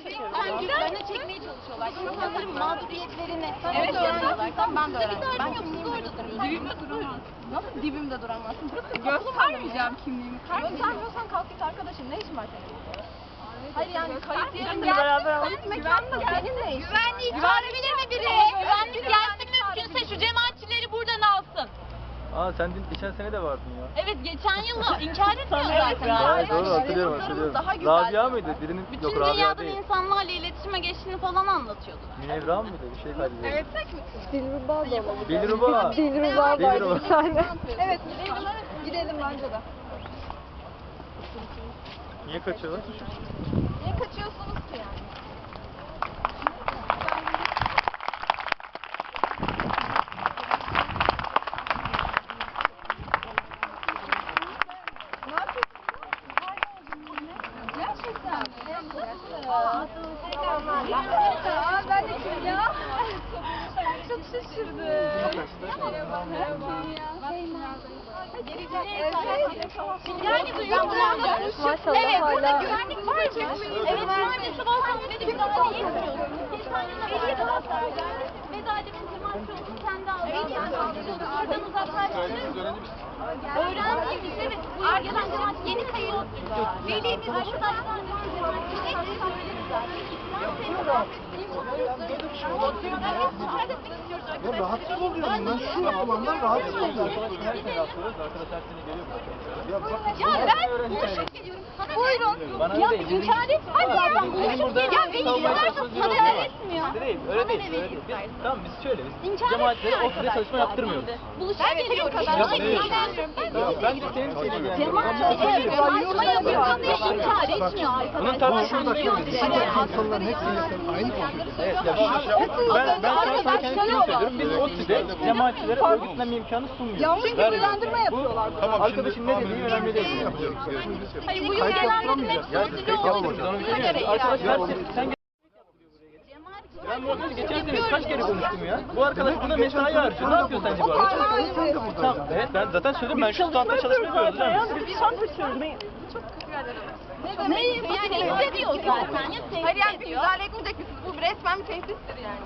Kendini çekmeye çalışıyorlar. İnsanların mağduriyetlerini evet, öğreniyorlar. Ben de öğrendim. Ben orada duruyorum. Dibimde duramazsın. Nasıl dibimde duramazsın? Göstermeyeceğim kimliğimi. Göstermiyorsan kalk git arkadaşım. Ne işin var senin? Hayır yani kayıt yerinde beraber kayıt mekanında senin ne işin? Sen dün geçen sene de vardın ya. Evet geçen yıl inkar etmiyor zaten. Evet doğru hatırlıyorum hatırlıyorum. daha güzel. Rabia mıydı? Birinin Bütün yok Rabia dünyadan değil. insanlarla iletişime geçtiğini falan anlatıyordu. Münevra mıydı? Bir şey kaydediyordu. Evet. Dilruba da olabilir. Dilruba. Dilruba var Dilruba. bir tane. Evet, gidelim bence de. Niye kaçıyorlar? Niye kaçıyorsunuz ki yani? Ben de kim ya? Çok şaşırdım. Merhaba. Merhaba. Yani duyuyorlar. Maşallah Evet burada güvenlik var. mı? Evet yani sabahtan beri müdahale etmiyorsun. Geçen yıl da veliye kadar Veda Edemin cemaatçi olsun kendi aldığını Oradan uzaklaştırır. Öğrenciymiş evet. Bu gelen cemaat yeni kayıt. Velimiz arkadaşlar cemaatçi neyse söyleriz zaten. Ya rahatsız oluyorum ben şu alandan rahatsız oluyorum. Her sene rastlıyoruz. Arkadaş her sene geliyor. Ya Ya ben boşluk geliyorum. Sana Buyurun. Bana ya inkar et. Hadi ya ben boşluk geliyorum. Ya beni bir sana etmiyor. Öyle değil, öyle değil, ne öyle değil. Biz, istersen. tamam biz şöyle, biz etmiyor ofiste çalışma yaptırmıyoruz. Buluşa geliyorum. Ya Buluşa değil. geliyorum. Ya ben de senin yani. Cemaat cemaatçi yapıyor etmiyor arkadaşlar. Bunun direkt. insanların hepsi aynı. Evet, ya şu- ben, ben sana sana kendi fikrimi söylüyorum. Biz ODTÜ'de cemaatlilere örgütlenme imkanı sunmuyoruz. Yanlış bilgilendirme yapıyorlar. Bu arkadaşın ne dediği önemli değil. Hayır bu Kayıt yönlendirme yaptıramıyoruz. Ya sorumlu tek yapıyoruz, onu bir şey demiyoruz. Arkadaş her sene, sen ben bu arkadaşı geçen sene kaç kere konuştum ya. Bu arkadaş buna mesai harcıyor. Ne yapıyor sence bu arkadaş? Tamam, evet ben zaten söyledim ben şu standta çalışma yapıyoruz değil mi? Biz çalışıyoruz. Ne yani hissediyor zaten ya Hayır yani bir ediyor. müdahale etmeyecek misiniz? Bu resmen bir tehdittir yani.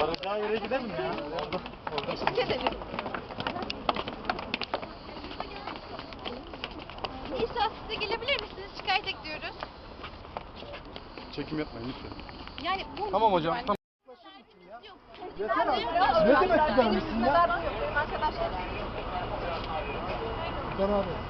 Varacağı yere gidelim mi ya? Eşlik edelim. Nisa size gelebilir misiniz? Şikayet ediyoruz. Çekim yapmayın lütfen. Yani bu Tamam hocam. Tamam. Yeter artık. Ne demek güzelmişsin ya? Benim arkadaşlarım. Beraber.